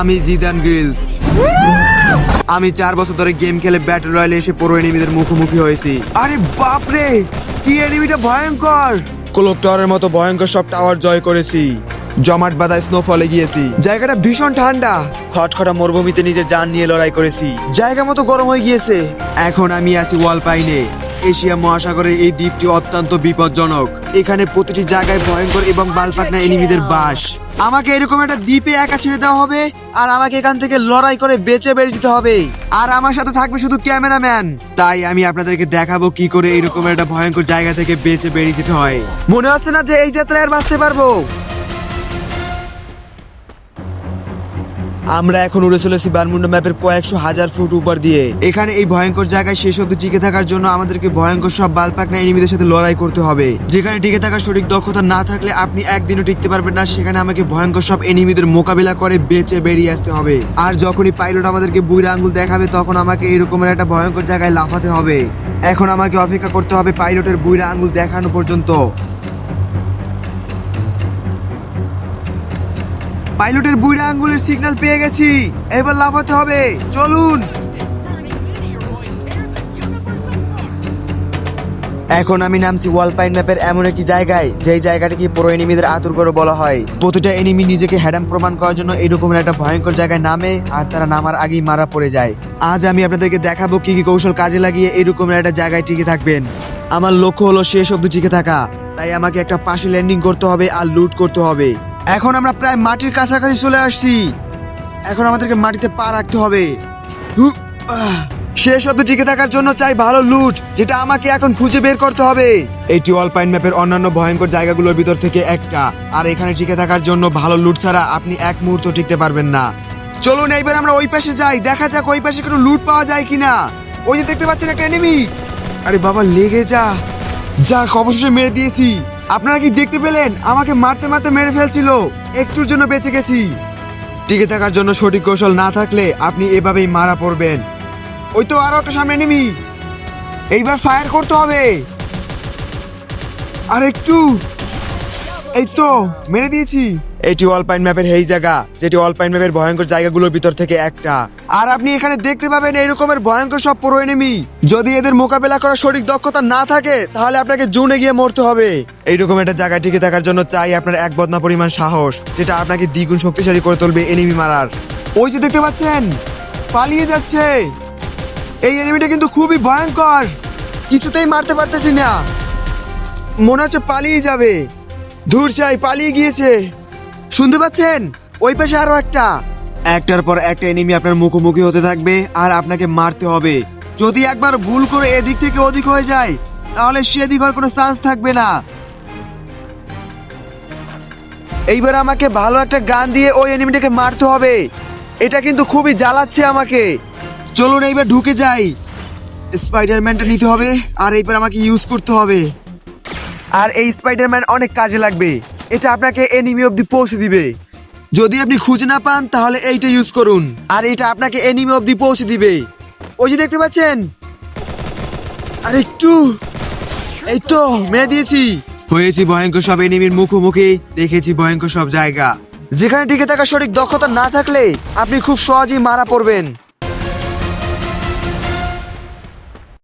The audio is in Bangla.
আমি জিদান গ্রিলস। আমি চার বছর ধরে গেম খেলে ব্যাটল রয়্যালে এসে পুরো এনিমিদের মুখোমুখি হয়েছি। আরে বাপরে, কি এনিমিটা ভয়ঙ্কর? ক্লোক মতো ভয়ঙ্কর সব টাওয়ার জয় করেছি। জমাট বাঁধা স্নোফলে গিয়েছি। জায়গাটা ভীষণ ঠান্ডা। খটখটা মরুভূমিতে নিজের জান নিয়ে লড়াই করেছি। জায়গা মতো গরম হয়ে গিয়েছে। এখন আমি আছি ওয়াল পাইনে এশিয়া মহাসাগরের এই দ্বীপটি অত্যন্ত বিপজ্জনক। এখানে প্রতিটি জায়গায় ভয়ঙ্কর এবং বালপাকনা এনিমিদের বাস। আমাকে এরকম একটা দ্বীপে একা ছেড়ে দেওয়া হবে আর আমাকে এখান থেকে লড়াই করে বেঁচে বেরিয়ে যেতে হবে। আর আমার সাথে থাকবে শুধু ক্যামেরাম্যান। তাই আমি আপনাদেরকে দেখাবো কি করে এরকম একটা ভয়ঙ্কর জায়গা থেকে বেঁচে বেরিয়ে যেতে হয়। মনে হচ্ছে না যে এই যাত্রায় আর বাঁচতে পারব। আমরা এখন উড়ে চলেছি বারমুন্ডা ম্যাপের কয়েকশো হাজার ফুট উপর দিয়ে। এখানে এই ভয়ঙ্কর জায়গায় শেষ অব্দি টিকে থাকার জন্য আমাদেরকে ভয়ঙ্কর সব বালপাকনা এনিমিদের সাথে লড়াই করতে হবে। যেখানে টিকে থাকার সঠিক দক্ষতা না থাকলে আপনি একদিনও টিকতে পারবেন না। সেখানে আমাকে ভয়ঙ্কর সব এনিমিদের মোকাবিলা করে বেঁচে বেরিয়ে আসতে হবে। আর যখনই পাইলট আমাদেরকে বুড়া আঙ্গুল দেখাবে, তখন আমাকে এরকমের একটা ভয়ঙ্কর জায়গায় লাফাতে হবে। এখন আমাকে অপেক্ষা করতে হবে পাইলটের বুড়া আঙ্গুল দেখানো পর্যন্ত। পাইলটের বুড়া আঙ্গুলের সিগন্যাল পেয়ে গেছি। এবার লাফাতে হবে। চলুন। এখন আমি নামছি ওয়ালপাইন ম্যাপের এমন একটি জায়গায়, যেই জায়গাটিকে পুরো এনিমিদের আতুর করে বলা হয়। প্রতিটা এনিমি নিজেকে হ্যাডাম প্রমাণ করার জন্য এরকমের একটা ভয়ঙ্কর জায়গায় নামে, আর তারা নামার আগেই মারা পড়ে যায়। আজ আমি আপনাদেরকে দেখাবো কি কি কৌশল কাজে লাগিয়ে এরকমের একটা জায়গায় টিকে থাকবেন। আমার লক্ষ্য হলো শেষ অব্দি টিকে থাকা। তাই আমাকে একটা পাশে ল্যান্ডিং করতে হবে আর লুট করতে হবে। এখন আমরা প্রায় মাটির কাছাকাছি চলে আসছি। এখন আমাদেরকে মাটিতে পা রাখতে হবে। শেষ অব্দি টিকে থাকার জন্য চাই ভালো লুট, যেটা আমাকে এখন খুঁজে বের করতে হবে। এটি অলপাইন ম্যাপের অন্যান্য ভয়ঙ্কর জায়গাগুলোর ভিতর থেকে একটা, আর এখানে টিকে থাকার জন্য ভালো লুট ছাড়া আপনি এক মুহূর্ত টিকতে পারবেন না। চলুন, এইবার আমরা ওই পাশে যাই, দেখা যাক ওই পাশে কোনো লুট পাওয়া যায় কিনা। ওই যে দেখতে পাচ্ছেন একটা এনিমি আরে বাবা, লেগে যা। যাক, অবশেষে মেরে দিয়েছি। আপনারা কি দেখতে পেলেন? আমাকে মারতে মারতে মেরে ফেলছিল। একটুর জন্য বেঁচে গেছি। টিকে থাকার জন্য সঠিক কৌশল না থাকলে আপনি এভাবেই মারা পড়বেন। ওই তো আরও একটা সামনে নেমি। এইবার ফায়ার করতে হবে। আর একটু। এই তো, মেরে দিয়েছি। এটি অলপাইন ম্যাপের হেই জায়গা, যেটি অলপাইন ম্যাপের ভয়ঙ্কর জায়গাগুলোর ভিতর থেকে একটা। আর আপনি এখানে দেখতে পাবেন এরকমের ভয়ঙ্কর সব পুরো এনিমি যদি এদের মোকাবেলা করার সঠিক দক্ষতা না থাকে, তাহলে আপনাকে জুনে গিয়ে মরতে হবে। এইরকম একটা জায়গায় টিকে থাকার জন্য চাই আপনার এক বদনা পরিমাণ সাহস, যেটা আপনাকে দ্বিগুণ শক্তিশালী করে তুলবে এনিমি মারার। ওই যে দেখতে পাচ্ছেন, পালিয়ে যাচ্ছে। এই এনিমিটা কিন্তু খুবই ভয়ঙ্কর। কিছুতেই মারতে পারতেছি না। মনে হচ্ছে পালিয়ে যাবে। দূর চাই পালিয়ে গিয়েছে। শুনতে পাচ্ছেন? ওই পাশে আরও একটা। একটার পর একটা এনিমি আপনার মুখোমুখি হতে থাকবে আর আপনাকে মারতে হবে। যদি একবার ভুল করে এদিক থেকে ওদিক হয়ে যায়, তাহলে সেদিক হওয়ার কোনো চান্স থাকবে না। এইবার আমাকে ভালো একটা গান দিয়ে ওই এনিমিটাকে মারতে হবে। এটা কিন্তু খুবই জ্বালাচ্ছে আমাকে। চলুন এইবার ঢুকে যাই। স্পাইডারম্যানটা নিতে হবে আর এইবার আমাকে ইউজ করতে হবে। আর এই স্পাইডারম্যান অনেক কাজে লাগবে। এটা আপনাকে এনিমি অবধি পৌঁছে দিবে। যদি আপনি খুঁজে না পান তাহলে এইটা ইউজ করুন। আর এটা আপনাকে এনিমি অবধি পৌঁছে দিবে। ওই যে দেখতে পাচ্ছেন? আর একটু। এই তো মেরে দিয়েছি। হয়েছি ভয়ঙ্কর সব এনিমির মুখোমুখি। দেখেছি ভয়ঙ্কর সব জায়গা। যেখানে টিকে থাকার সঠিক দক্ষতা না থাকলে আপনি খুব সহজেই মারা পড়বেন।